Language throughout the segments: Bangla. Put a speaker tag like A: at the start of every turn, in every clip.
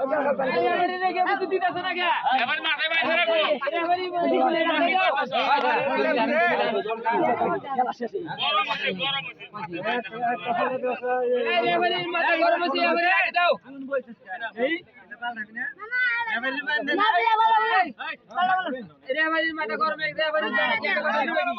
A: রাখো গরম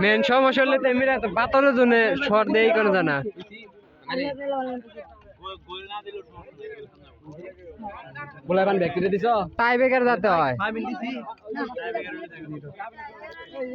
B: মেন সমস্যা হলে তো এমনি পাতলের জন্য শর্ট দেই করে জানা। বলাবান ব্যক্তিটা দিছ? টাই বেকার যাতে হয়।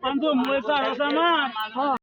C: Kwanza mweza kusema.